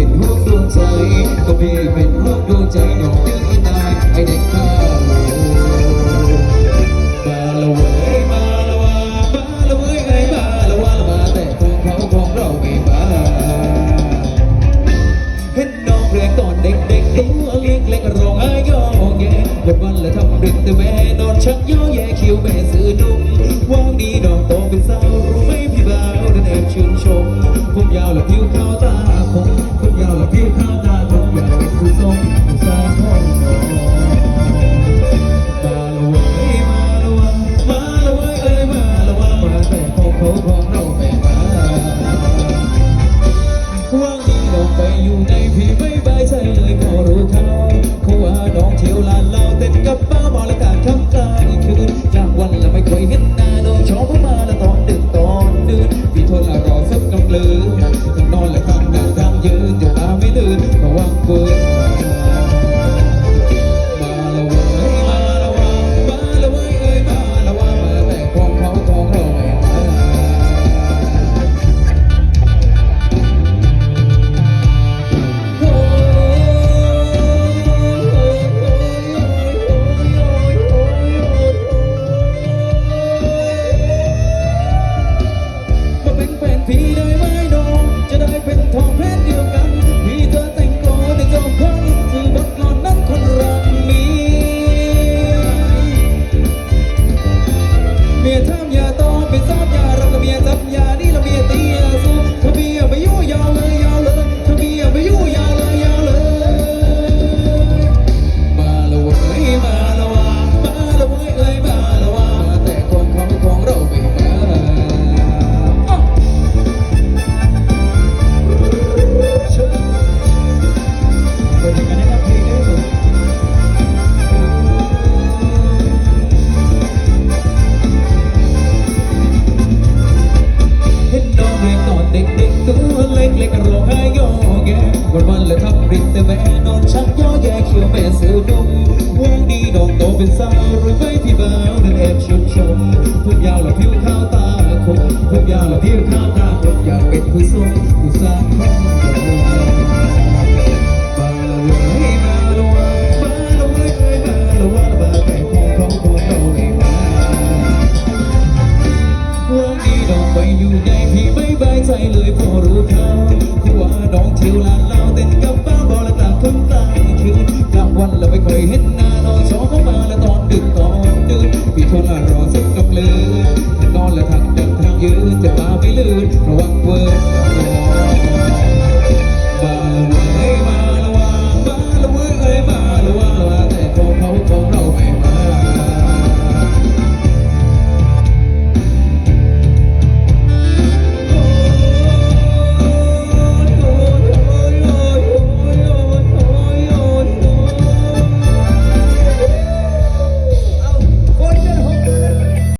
เป็นห่วดวงใจ ก็พี่เป็นห่วดวงใจน้องดื้อนายไอเด็กข้าวมาละเว้ยมาละว่ามาละเว้ยไอ้มาละว่ามาแต่ของเขาของเราไม่มาเห็นน้องเรียนตอนเด็กๆตัวเล็กเล็กร้องไห้ย่อแงวันวันละทำดึกแต่แม่นอนชักย่อแย่คิ้วแม่ซื้อนุ่มว่างดีน้องโตเป็นสาวรู้ไหมพี่บ่าวนั้นแอบชื่นชมผมยาวและผิวขาว พี่ทนละรอสักกำลือ เมียทำยาตอเป็นซ้อมยาเราก็เมียจับยานี่เราเมียตีย วันวันๆละทำริกแต่แม่นอนชักย่อแย่เขียวแม่เสือดมว่างดีน้องโตเป็นสาวหรือไม่พี่บ่าวนั่นแอบชื่นชมผมยาวและผิวขาวตาคมผมยาวและผิวขาวตาคมอยากเป็นผู้ทรงผู้สร้างห้องนอนม เราไม่เคยเห็นหน้านอนสองเข้ามาแล้วตอนดึกตอนดึกพี่ทนละรอสักกำเลือนนอนและทางเดินทางยืนจะมาไม่ลื่นระวังเวิร์ด